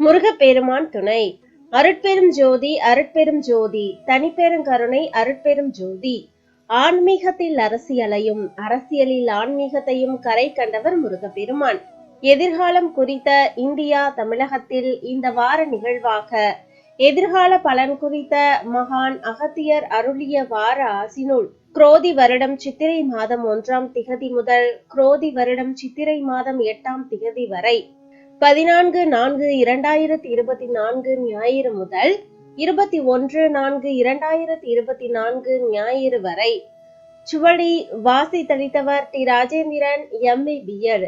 முருகப்பெருமான் துணை. அருட்பெரும் ஜோதி அருட்பெரும் ஜோதி தனிப்பெருங்கருணை அருட்பெரும் ஜோதி. ஆன்மீகத்தில் அரசியலையும் அரசியலில் ஆன்மீகத்தையும் கரை கண்டவர் முருகப்பெருமான். எதிர்காலம் குறித்த இந்தியா தமிழகத்தில் இந்த வார நிகழ்வாக எதிர்கால பலன் குறித்த மகான் அகத்தியர் அருளிய வார ஆசினுள் குரோதி வருடம் சித்திரை மாதம் ஒன்றாம் திகதி முதல் குரோதி வருடம் சித்திரை மாதம் எட்டாம் திகதி வரை. பதினான்கு நான்கு இரண்டாயிரத்தி இருபத்தி நான்கு ஞாயிறு முதல் இருபத்தி ஒன்று நான்கு இரண்டாயிரத்தி இருபத்தி நான்கு ஞாயிறு வரை சுவடி வாசி தளித்தவர் டி ராஜேந்திரன் எம்ஏ பிஎட்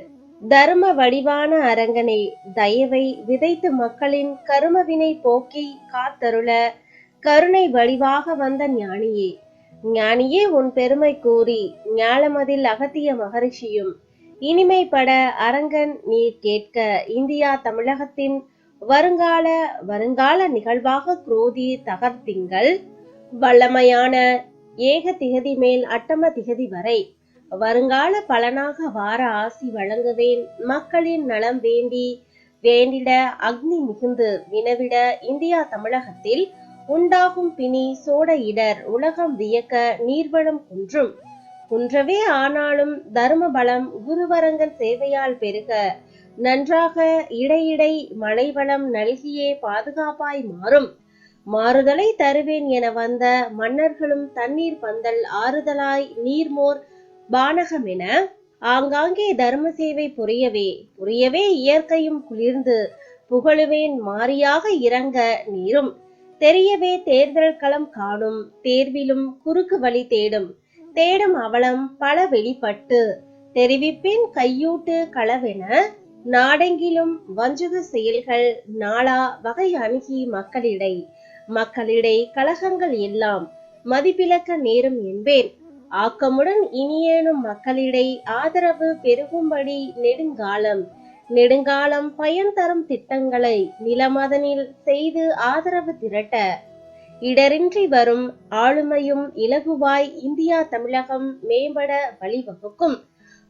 தர்ம வடிவான அரங்கனே தயவை விதைத்து மக்களின் கருமவினை போக்கி காத்தருள கருணை வடிவாக வந்த ஞானியே. ஞானியே உன் பெருமை கூறி ஞாலமதில் அகத்திய மகரிஷியும் இனிமைப்பட அரங்கன் நீர் கேட்க இந்தியா தமிழகத்தின் வருங்கால வருங்கால நிகழ்வாக குரோதி தகர்த்திங்கள். வல்லமையான ஏக திகதி மேல் அட்டம திகதி வரை வருங்கால பலனாக வார ஆசி வழங்குவேன். மக்களின் நலம் வேண்டி வேண்டிட அக்னி மிகுந்து வினவிட இந்தியா தமிழகத்தில் உண்டாகும் பிணி சோட இடர் உலகம் வியக்க நீர்வளம் குன்றும். குன்றவே ஆனாலும் தர்ம பலம் குருவரங்கன் சேவையால் பெருக. நன்றாக இடையிடை மழைவளம் நல்கியே பாதுகாப்பாய் மாறும். மாறுதலை தருவேன் என வந்த மன்னர்களும் தண்ணீர் பந்தல் ஆறுதலாய் நீர்மோர் பானகம் என ஆங்காங்கே தர்ம சேவை புரியவே. புரியவே இயற்கையும் குளிர்ந்து புகழுவேன் மாறியாக இறங்க நீரும். தெரியவே தேர்தல் களம் காணும். தேர்விலும் குறுக்கு வழி தேடும். தேடும் அவலம் பல வெளிப்பட்டு தெரிவிப்பின் கையூட்டு களவென நாடெங்கிலும் வஞ்சுக செயல்கள் நாளா வகை அணுகி மக்களிடை. மக்களிடை கலகங்கள் எல்லாம் மதிப்பிழக்க நேரும் என்பேன். ஆக்கமுடன் இனியேனும் மக்களிடை ஆதரவு பெருகும்படி நெடுங்காலம் நெடுங்காலம் பயன் தரும் திட்டங்களை நிலமதனில் செய்து ஆதரவு திரட்ட இடரின்றி வரும் ஆளுமையும் இலகுவாய் இந்தியா தமிழகம் மேம்பட வழிவகுக்கும்.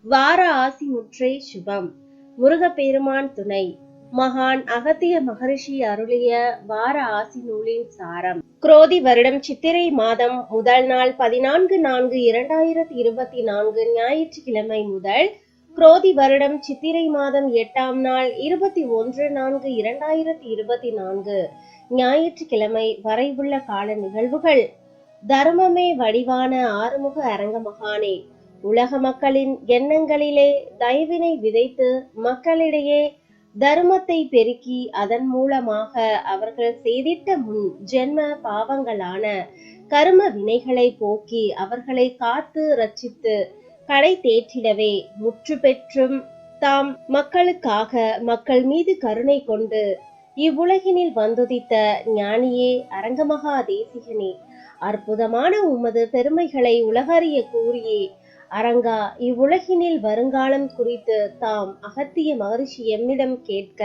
வார ஆசி முற்றே சுபம். முருகப்பெருமான் துணை. மகான் அகத்திய மகரிஷி அருளிய வார ஆசி நூலின் சாரம். குரோதி வருடம் சித்திரை மாதம் முதல் நாள் பதினான்கு நான்கு இரண்டாயிரத்தி இருபத்தி நான்கு ஞாயிற்றுக்கிழமை முதல் குரோதி வருடம் சித்திரை மாதம் எட்டாம் நாள் இருபத்தி ஒன்று நான்கு இரண்டாயிரத்தி இருபத்தி நான்கு. ஞாயிற்றுக்கிழமை வரைவுள்ள கால நிகழ்வுகள். தர்மமே வடிவான ஆறுமுக அரங்க மகானே உலக மக்களின் எண்ணங்களிலே தயவினை விதைத்து மக்களிடையே தர்மத்தை பெருக்கி அதன் மூலமாக அவர்கள் செய்திட்ட முன் ஜென்ம பாவங்களான கர்ம வினைகளை போக்கி அவர்களை காத்து ரட்சித்து கடை தேற்றிடவே முற்று பெற்றும் தாம் மக்களுக்காக மக்கள் மீது கருணை கொண்டு இவ்வுலகினில் வந்துதித்த ஞானியே அரங்கமகா தேசிகனே அற்புதமான உமது பெருமைகளை உலகறிய கூறியே. அரங்கா இவ்வுலகினில் வருங்காலம் குறித்து தாம் அகத்திய மகரிஷி எம்மிடம் கேட்க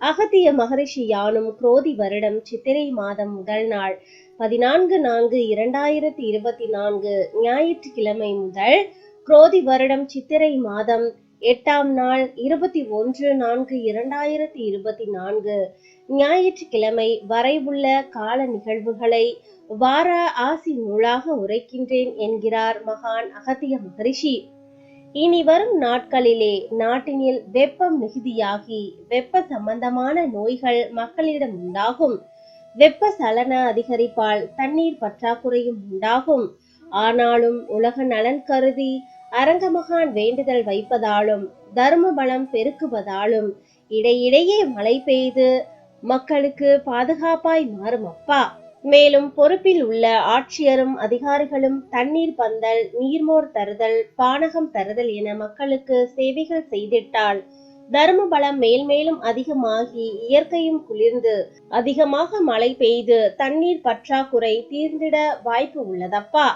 அகத்திய மகரிஷி யானும் குரோதி வருடம் சித்திரை மாதம் முதல் நாள் பதினான்கு நான்கு இரண்டாயிரத்தி இருபத்தி நான்கு ஞாயிற்றுக்கிழமை முதல் குரோதி வருடம் சித்திரை மாதம் எட்டாம் நாள் இருபத்தி ஒன்று நான்கு இரண்டாயிரத்தி இருபத்தி நான்கு. ஞாயிற்றுக்கிழமை வரைவுள்ள கால நிகழ்வுகளை வார ஆசி நூலாக உரைக்கின்றேன் என்கிறார் மகான் அகத்திய மகரிஷி. இனி வரும் நாட்களிலே நாட்டினில் வெப்பம் மிகுதியாகி வெப்ப சம்பந்தமான நோய்கள் மக்களிடம் உண்டாகும். வெப்ப சலன அதிகரிப்பால் தண்ணீர் பற்றாக்குறையும் உண்டாகும். ஆனாலும் உலக நலன் கருதி அரங்கமகான் வேண்டுதல் வைப்பதாலும் தர்ம பலம் பெருக்குவதாலும் இடையிடையே மழை பெய்து மக்களுக்கு பாதுகாப்பாய் மாறும் அப்பா. மேலும் பொறுப்பில் உள்ள ஆட்சியரும் அதிகாரிகளும் தண்ணீர் பந்தல் நீர்மோர் தருதல் பானகம் தருதல் என மக்களுக்கு சேவைகள் செய்திட்டால் தர்ம பலம் மேல்மேலும் அதிகமாகி இயற்கையும் குளிர்ந்து அதிகமாக மழை பெய்து தண்ணீர் பற்றாக்குறை தீர்ந்திட வாய்ப்பு உள்ளதப்பா.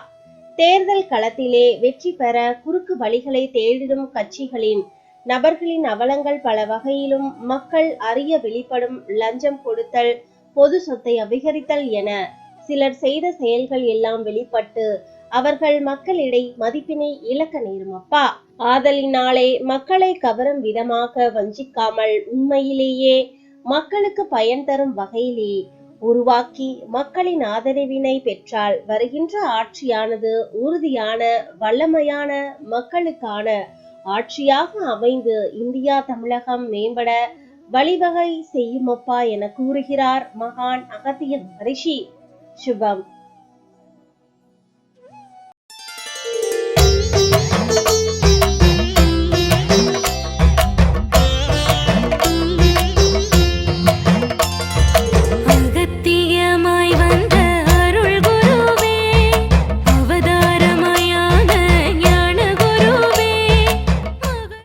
தேர்தல் களத்திலே வெற்றி பெற குறுக்கு வழிகளை தேடிடும் கட்சிகளின் நபர்களின் அவலங்கள் பல வகையிலும் மக்கள் அறிய வெளிப்படும் லஞ்சம் கொடுத்தல் பொது சொத்தை அபகரித்தல் என சிலர் செய்த செயல்கள் எல்லாம் வெளிப்பட்டு அவர்கள் மக்களிடை மதிப்பினை இழக்க நேரும் அப்பா ஆதலினாலே மக்களை கவரும் விதமாக வஞ்சிக்காமல் உண்மையிலேயே மக்களுக்கு பயன் தரும் வகையிலே உருவாக்கி மக்களின் ஆதரவினை பெற்றால் வருகின்ற ஆட்சியானது உறுதியான வல்லமையான மக்களுக்கான ஆட்சியாக அமைந்து இந்தியா தமிழகம் மேம்பட வழிவகை செய்யுமப்பா என கூறுகிறார் மகான் அகத்திய ரிஷி சுபம்.